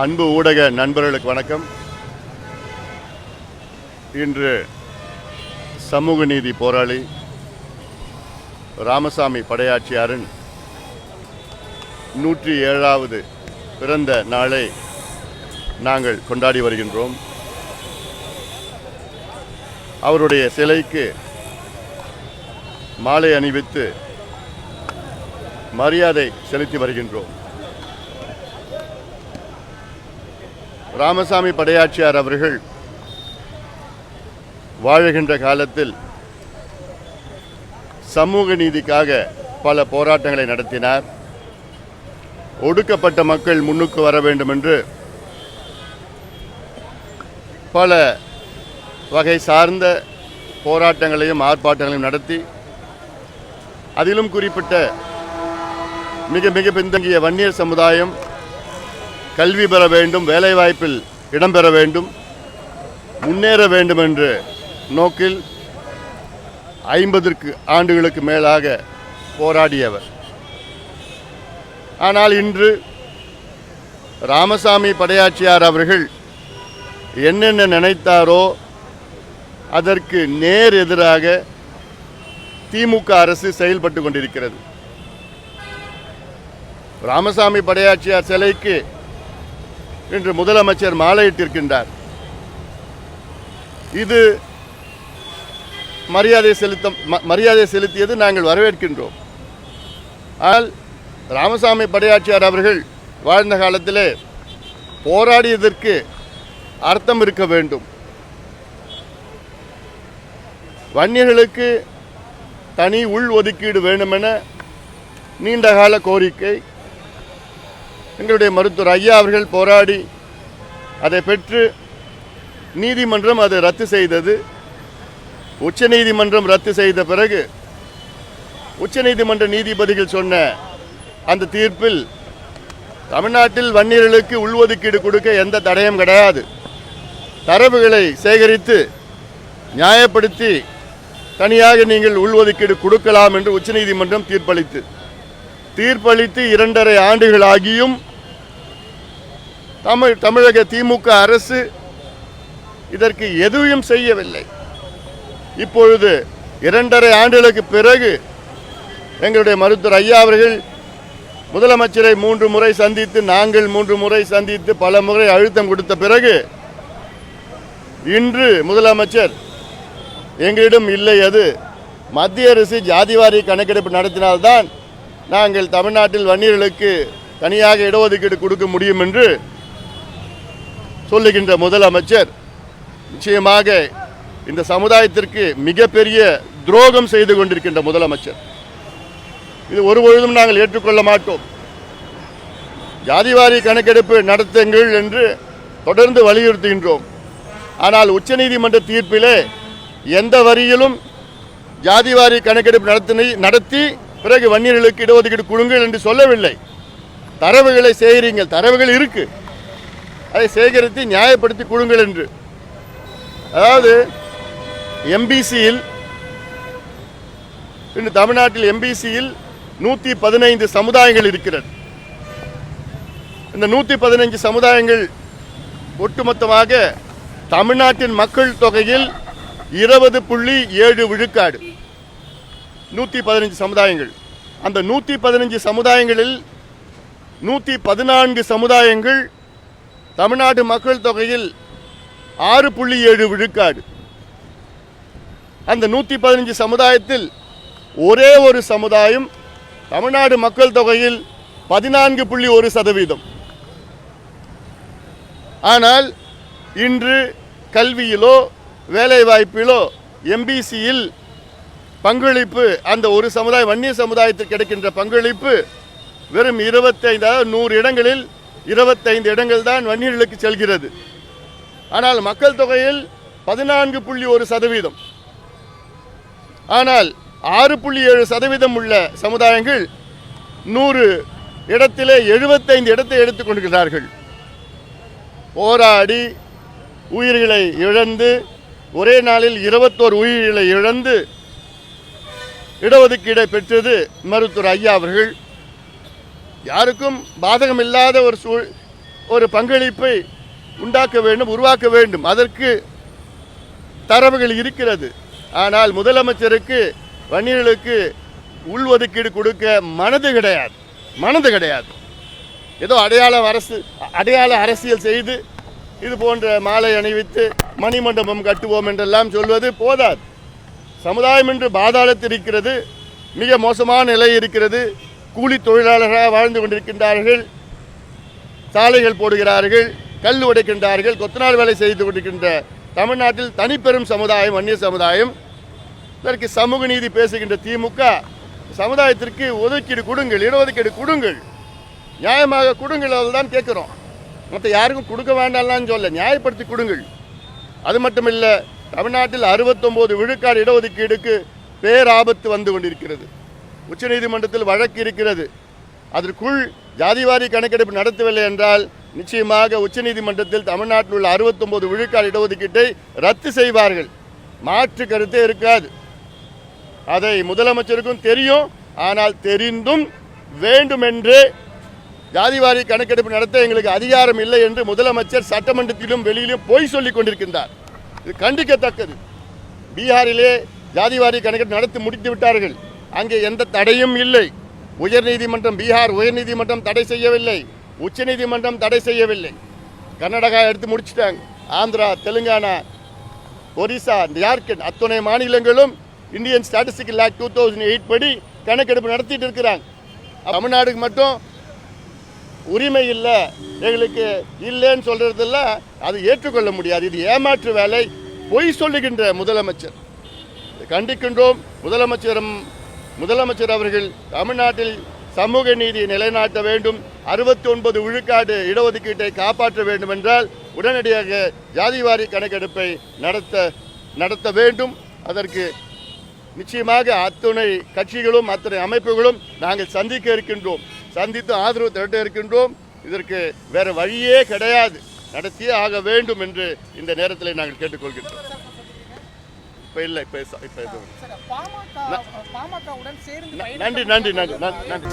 அன்பு ஊடக நண்பர்களுக்கு வணக்கம். இன்று சமூக நீதி போராளி ராமசாமி படையாட்சியாரின் நூற்றி ஏழாவது பிறந்த நாளை நாங்கள் கொண்டாடி வருகின்றோம். அவருடைய சிலைக்கு மாலை அணிவித்து மரியாதை செலுத்தி வருகின்றோம். ராமசாமி படையாட்சியார் அவர்கள் வாழுகின்ற காலத்தில் சமூக நீதிக்காக பல போராட்டங்களை நடத்தினார். ஒடுக்கப்பட்ட மக்கள் முன்னுக்கு வர வேண்டும் என்று பல வகை சார்ந்த போராட்டங்களையும் ஆர்ப்பாட்டங்களையும் நடத்தி அதிலும் குறிப்பிட்ட மிக மிக பின்தங்கிய வன்னியர் சமுதாயம் கல்வி பெற வேண்டும் வேலைவாய்ப்பில் இடம்பெற வேண்டும் முன்னேற வேண்டும் என்ற நோக்கில் ஐம்பதற்கு ஆண்டுகளுக்கு மேலாக போராடியவர். ஆனால் இன்று ராமசாமி படையாட்சியார் அவர்கள் என்னென்ன நினைத்தாரோ அதற்கு நேர் எதிராக திமுக அரசு செயல்பட்டு கொண்டிருக்கிறது. ராமசாமி படையாட்சியார் சிலைக்கு என்று முதலமைச்சர் மாலையிட்டிருக்கின்றார். இது மரியாதை செலுத்த ம- மரியாதை செலுத்தியது நாங்கள் வரவேற்கின்றோம். ஆனால் ராமசாமி படையாட்சியார் அவர்கள் வாழ்ந்த காலத்திலே போராடியதற்கு அர்த்தம் இருக்க வேண்டும். வன்னியர்களுக்கு தனி உள் ஒதுக்கீடு வேண்டுமென நீண்டகால கோரிக்கை எங்களுடைய மருத்துவர் ஐயா அவர்கள் போராடி அதை பெற்று நீதிமன்றம் அதை ரத்து செய்தது. உச்சநீதிமன்றம் ரத்து செய்த பிறகு உச்சநீதிமன்ற நீதிபதிகள் சொன்ன அந்த தீர்ப்பில் தமிழ்நாட்டில் வன்னியர்களுக்கு உள்ஒதுக்கீடு கொடுக்க எந்த தடையும் கிடையாது. தரவுகளை சேகரித்து நியாயப்படுத்தி தனியாக நீங்கள் உள்ஒதுக்கீடு கொடுக்கலாம் என்று உச்சநீதிமன்றம் தீர்ப்பளித்து. தீர்ப்பளித்து இரண்டரை ஆண்டுகள் ஆகியும் தமிழ் தமிழக திமுக அரசு இதற்கு எதுவும் செய்யவில்லை. இப்பொழுது இரண்டரை ஆண்டுகளுக்கு பிறகு எங்களுடைய மருத்துவர் ஐயா அவர்கள் முதலமைச்சரை மூன்று முறை சந்தித்து நாங்கள் மூன்று முறை சந்தித்து பல முறை அழுத்தம் கொடுத்த பிறகு இன்று முதலமைச்சர் எங்களிடம் இல்லை அது மத்திய அரசு ஜாதிவாரி கணக்கெடுப்பு நடத்தினால்தான் நாங்கள் தமிழ்நாட்டில் வன்னியர்களுக்கு தனியாக இடஒதுக்கீடு கொடுக்க முடியும் என்று சொல்லுகின்ற முதலமைச்சர் நிச்சயமாக இந்த சமுதாயத்திற்கு மிகப்பெரிய துரோகம் செய்து கொண்டிருக்கின்ற முதலமைச்சர். இது ஒருபொழுதும் நாங்கள் ஏற்றுக்கொள்ள மாட்டோம். ஜாதிவாரி கணக்கெடுப்பு நடத்துங்கள் என்று தொடர்ந்து வலியுறுத்துகின்றோம். ஆனால் உச்சநீதிமன்ற தீர்ப்பிலே எந்த வரியிலும் ஜாதிவாரி கணக்கெடுப்பு நடத்தினை நடத்தி பிறகு வன்னியர்களுக்கு இடஒதுக்கீடு கொடுங்கள் என்று சொல்லவில்லை. தரவுகளை செய்கிறீங்கள் தரவுகள் இருக்கு. அதை சேகரித்து நியாயப்படுத்தி கொடுங்கள் என்று. அதாவது எம்பிசியில் இன்று தமிழ்நாட்டில் எம்பிசியில் நூற்றி பதினைந்து சமுதாயங்கள் இருக்கிறது. இந்த நூற்றி பதினைஞ்சு சமுதாயங்கள் ஒட்டுமொத்தமாக தமிழ்நாட்டின் மக்கள் தொகையில் இருபது புள்ளி ஏழு விழுக்காடு. நூற்றி பதினஞ்சு சமுதாயங்கள். அந்த நூற்றி பதினஞ்சு சமுதாயங்களில் நூற்றி பதினான்கு சமுதாயங்கள் தமிழ்நாடு மக்கள் தொகையில் ஆறு புள்ளி ஏழு விழுக்காடு. அந்த நூற்றி பதினஞ்சு சமுதாயத்தில் ஒரே ஒரு சமுதாயம் தமிழ்நாடு மக்கள் தொகையில் பதினான்கு புள்ளி ஒரு சதவீதம். ஆனால் இன்று கல்வியிலோ வேலைவாய்ப்பிலோ எம்பிசியில் பங்களிப்பு அந்த ஒரு சமுதாயம் வன்னிய சமுதாயத்தில் கிடைக்கின்ற பங்களிப்பு வெறும் இருபத்தைந்தாவது நூறு இடங்களில் இருபத்தைந்து இடங்கள் தான் வன்னியர்களுக்கு செல்கிறது. ஆனால் மக்கள் தொகையில் பதினான்கு புள்ளி ஒரு சதவீதம். ஆனால் ஆறு புள்ளி ஏழு சதவீதம் உள்ள சமுதாயங்கள் நூறு இடத்திலே எழுபத்தைந்து இடத்தை எடுத்துக்கொண்டிருக்கிறார்கள் போராடி உயிர்களை இழந்து ஒரே நாளில் இருபத்தோரு உயிர்களை இழந்து இடஒதுக்கீடை பெற்றது மருத்துவர் ஐயா அவர்கள். யாருக்கும் பாதகம் இல்லாத ஒரு சூழ் ஒரு பங்களிப்பை உண்டாக்க வேண்டும் உருவாக்க வேண்டும். அதற்கு தரவுகள் இருக்கிறது. ஆனால் முதலமைச்சருக்கு வன்னியர்களுக்கு உள்ஒதுக்கீடு கொடுக்க மனது கிடையாது. மனது கிடையாது. ஏதோ அடையாள அரசு அடையாள அரசியல் செய்து இது போன்ற மாலை அணிவித்து மணிமண்டபம் கட்டுவோம் என்றெல்லாம் சொல்வது போதாது. சமுதாயம் என்று பாதாளத்தில் இருக்கிறது. மிக மோசமான நிலை இருக்கிறது. கூலி தொழிலாளர்களாக வாழ்ந்து கொண்டிருக்கின்றார்கள். சாலைகள் போடுகிறார்கள் கல் உடைக்கின்றார்கள் கொத்தனார் வேலை செய்து கொண்டிருக்கின்ற தமிழ்நாட்டில் தனிப்பெரும் சமுதாயம் அந்நிய சமுதாயம். இதற்கு சமூக நீதி பேசுகின்ற திமுக சமுதாயத்திற்கு ஒதுக்கீடு கொடுங்கள் இடஒதுக்கீடு கொடுங்கள். நியாயமாக கொடுங்கள் தான் கேட்குறோம். மற்ற யாருக்கும் கொடுக்க வேண்டாம்லாம் சொல்ல நியாயப்படுத்தி கொடுங்கள். அது மட்டும் இல்லை தமிழ்நாட்டில் அறுபத்தொம்போது விழுக்காடு இடஒதுக்கீடுக்கு பேராபத்து வந்து கொண்டிருக்கிறது. உச்சநீதிமன்றத்தில் வழக்கு இருக்கிறது. அதற்குள் ஜாதிவாரி கணக்கெடுப்பு நடத்தவில்லை என்றால் நிச்சயமாக உச்சநீதிமன்றத்தில் தமிழ்நாட்டில் உள்ள அறுபத்தொம்போது விழுக்காடு இடஒதுக்கீட்டை ரத்து செய்வார்கள். மாற்று கருத்தே இருக்காது. அதை முதலமைச்சருக்கும் தெரியும். ஆனால் தெரிந்தும் வேண்டுமென்றே ஜாதிவாரி கணக்கெடுப்பு நடத்த எங்களுக்கு அதிகாரம் இல்லை என்று முதலமைச்சர் சட்டமன்றத்திலும் வெளியிலும் பொய் சொல்லிக் கொண்டிருக்கின்றார். இது கண்டிக்கத்தக்கது. பீகாரிலே ஜாதிவாரி கணக்கெடுப்பு நடத்தி முடித்து விட்டார்கள். அங்கே எந்த தடையும் இல்லை. உயர்நீதிமன்றம் பீகார் உயர்நீதிமன்றம் தடை செய்யவில்லை. உச்சநீதிமன்றம் தடை செய்யவில்லை. கர்நாடகா எடுத்து முடிச்சிட்டாங்க. ஆந்திரா தெலுங்கானா ஒரிசா ஜார்க்கண்ட் அத்துணை மாநிலங்களும் Indian statistical act two thousand eight படி கணக்கெடுப்பு நடத்திட்டு இருக்கிறாங்க. தமிழ்நாடுக்கு மட்டும் உரிமை இல்லை. எங்களுக்கு இல்லைன்னு சொல்கிறதில்ல அது ஏற்றுக்கொள்ள முடியாது. இது ஏமாற்று வேலை பொய் சொல்லுகின்ற முதலமைச்சர். கண்டிக்கின்றோம். முதலமைச்சரும் முதலமைச்சர் அவர்கள் தமிழ்நாட்டில் சமூக நீதியை நிலைநாட்ட வேண்டும் அறுபத்தி ஒன்பது விழுக்காடு இடஒதுக்கீட்டை காப்பாற்ற வேண்டும் என்றால் உடனடியாக ஜாதிவாரி கணக்கெடுப்பை நடத்த நடத்த வேண்டும். அதற்கு நிச்சயமாக அத்துணை கட்சிகளும் அத்தனை அமைப்புகளும் நாங்கள் சந்திக்க இருக்கின்றோம். சந்தித்து ஆதரவு திரட்ட இருக்கின்றோம். இதற்கு வேறு வழியே கிடையாது. நடத்தியே ஆக வேண்டும் என்று இந்த நேரத்தில் நாங்கள் கேட்டுக்கொள்கின்றோம். இப்போ இல்லை இப்போ இப்போ நன்றி நன்றி நன்றி நன்றி.